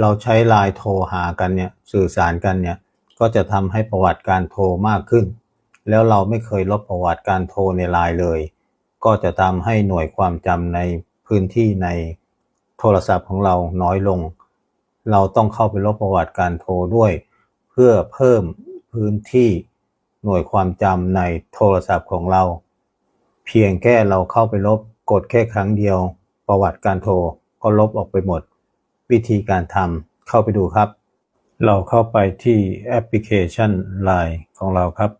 เราใช้ไลน์โทรหากันเนี่ยสื่อสารกันเนี่ยก็จะทำให้ประวัติการโทรมากขึ้น แล้วเราไม่เคยลบประวัติการโทรในไลน์เลย ก็จะทำให้หน่วยความจำในพื้นที่ในโทรศัพท์ของเราน้อยลง เราต้องเข้าไปลบประวัติการโทรด้วย เพื่อเพิ่มพื้นที่หน่วยความจำในโทรศัพท์ของเรา เพียงแค่เราเข้าไปลบกดแค่ครั้งเดียว ประวัติการโทรก็ลบออกไปหมด วิธีการทำเข้าไปดูครับ เราเข้าไปที่แอปพลิเคชัน Line ของเราครับ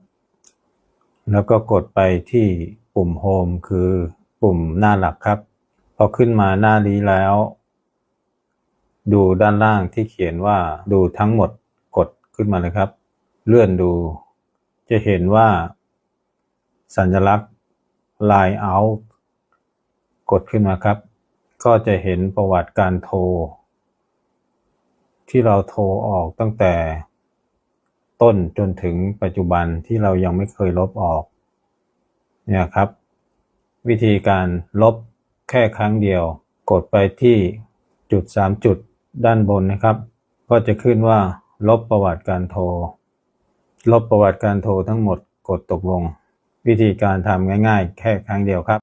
แล้วก็กดไปที่ปุ่ม Home คือปุ่มหน้าหลักครับ พอขึ้นมาหน้านี้แล้ว ดูด้านล่างที่เขียนว่าดูทั้งหมดกดขึ้นมาเลยครับ เลื่อนดู จะเห็นว่า สัญลักษณ์ Line Out กดขึ้นมาครับ ก็จะเห็นประวัติการโทร ที่เราโทรออกตั้งแต่ต้นจนถึงปัจจุบันที่เรายังไม่เคยลบออกเนี่ยครับ วิธีการลบแค่ครั้งเดียว กดไปที่จุด 3 จุดด้านบนนะครับ ก็จะขึ้นว่า ลบประวัติการโทร ลบประวัติการโทรทั้งหมดกดตกลง วิธีการทำง่าย ๆ แค่ครั้งเดียวครับ